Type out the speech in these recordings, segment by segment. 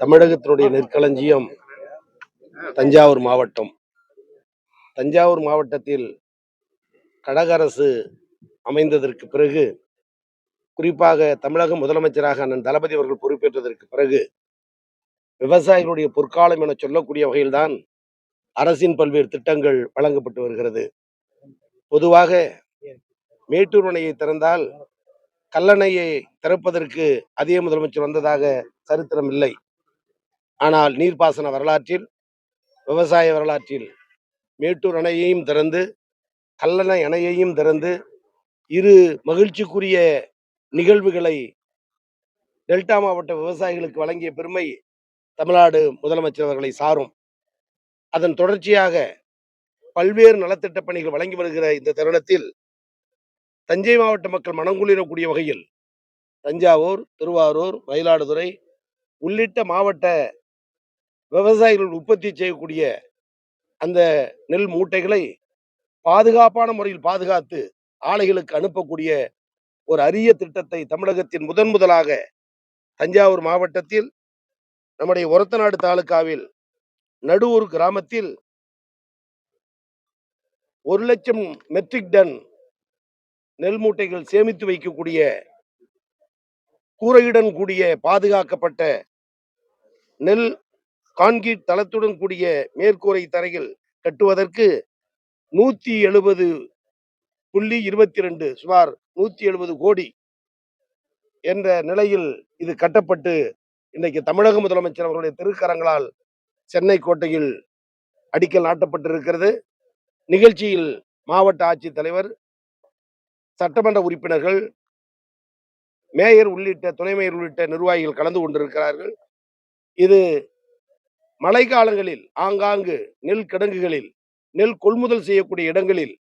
தமிழகத்தினுடைய நெற்களஞ்சியம் தஞ்சாவூர் மாவட்டம். தஞ்சாவூர் மாவட்டத்தில் கடகரசு அரசு அமைந்ததற்கு பிறகு குறிப்பாக தமிழக முதலமைச்சராக அண்ணன் தளபதி அவர்கள் பொறுப்பேற்றதற்கு பிறகு விவசாயிகளுடைய பொற்காலம் என சொல்லக்கூடிய வகையில்தான் அரசின் பல்வேறு திட்டங்கள் வழங்கப்பட்டு வருகிறது. பொதுவாக மேட்டூர் அணையை திறந்தால் கல்லணையை திறப்பதற்கு அதே முதலமைச்சர் வந்ததாக சரித்திரம் இல்லை. ஆனால் நீர்ப்பாசன வரலாற்றில் விவசாய வரலாற்றில் மேட்டூர் அணையையும் திறந்து கல்லணை அணையையும் திறந்து இரு மகிழ்ச்சிக்குரிய நிகழ்வுகளை டெல்டா மாவட்ட விவசாயிகளுக்கு வழங்கிய பெருமை தமிழ்நாடு முதலமைச்சர் அவர்களை சாரும். அதன் தொடர்ச்சியாக பல்வேறு நலத்திட்ட பணிகள் வழங்கி வருகிற இந்த தருணத்தில் தஞ்சை மாவட்ட மக்கள் மனங்குளிரக்கூடிய வகையில் தஞ்சாவூர் திருவாரூர் மயிலாடுதுறை உள்ளிட்ட மாவட்ட விவசாயிகள் உற்பத்தி செய்யக்கூடிய அந்த நெல் மூட்டைகளை பாதுகாப்பான முறையில் பாதுகாத்து ஆலைகளுக்கு அனுப்பக்கூடிய ஒரு அரிய திட்டத்தை தமிழகத்தின் முதன் முதலாக தஞ்சாவூர் மாவட்டத்தில் நம்முடைய ஒரத்தநாடு தாலுகாவில் நடுவூர் கிராமத்தில் ஒரு லட்சம் மெட்ரிக் டன் நெல் மூட்டைகள் சேமித்து வைக்கக்கூடிய கூரையுடன் கூடிய பாதுகாக்கப்பட்ட நெல் கான்கிரீட் தளத்துடன் கூடிய மேற்கூரை தரையில் கட்டுவதற்கு நூத்தி எழுபது புள்ளி இருபத்தி ரெண்டு சுமார் நூத்தி எழுபது கோடி என்ற நிலையில் இது கட்டப்பட்டு இன்றைக்கு தமிழக முதலமைச்சர் அவர்களுடைய திருக்கரங்களால் சென்னை கோட்டையில் அடிக்கல் நாட்டப்பட்டிருக்கிறது. நிகழ்ச்சியில் மாவட்ட ஆட்சித்தலைவர் சட்டமன்ற உறுப்பினர்கள் மேயர் உள்ளிட்ட துணை மேயர் உள்ளிட்ட நிர்வாகிகள் கலந்து கொண்டிருக்கிறார்கள். இது மழை காலங்களில் ஆங்காங்கு நெல் கிடங்குகளில் நெல் கொள்முதல் செய்யக்கூடிய இடங்களில்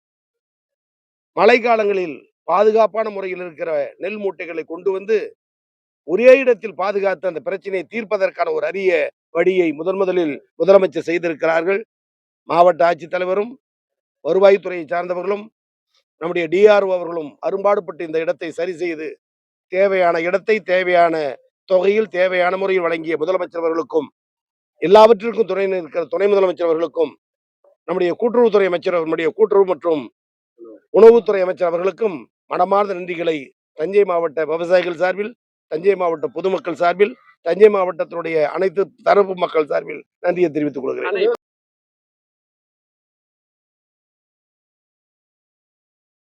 மழை காலங்களில் பாதுகாப்பான முறையில் இருக்கிற நெல் மூட்டைகளை கொண்டு வந்து ஒரே இடத்தில் பாதுகாத்து அந்த பிரச்சனையை தீர்ப்பதற்கான ஒரு அரிய வழியை முதன் முதலில் முதலமைச்சர் செய்திருக்கிறார்கள். மாவட்ட ஆட்சித்தலைவரும் வருவாய்த்துறையை சார்ந்தவர்களும் நம்முடைய டிஆர்ஓ அவர்களும் அரும்பாடுபட்டு இந்த இடத்தை சரி செய்து தேவையான இடத்தை தேவையான தொகையில் தேவையான முறையில் வழங்கிய முதலமைச்சர் அவர்களுக்கும் எல்லாவற்றிற்கும் துணை இருக்கிற துணை முதலமைச்சர் அவர்களுக்கும் நம்முடைய கூட்டுறவுத்துறை அமைச்சர் நம்முடைய கூட்டுறவு மற்றும் உணவுத்துறை அமைச்சர் அவர்களுக்கும் மனமார்ந்த நன்றிகளை தஞ்சை மாவட்ட விவசாயிகள் சார்பில் தஞ்சை மாவட்ட பொதுமக்கள் சார்பில் தஞ்சை மாவட்டத்தினுடைய அனைத்து தரப்பு மக்கள் சார்பில் நன்றியை தெரிவித்துக் கொள்கிறேன்.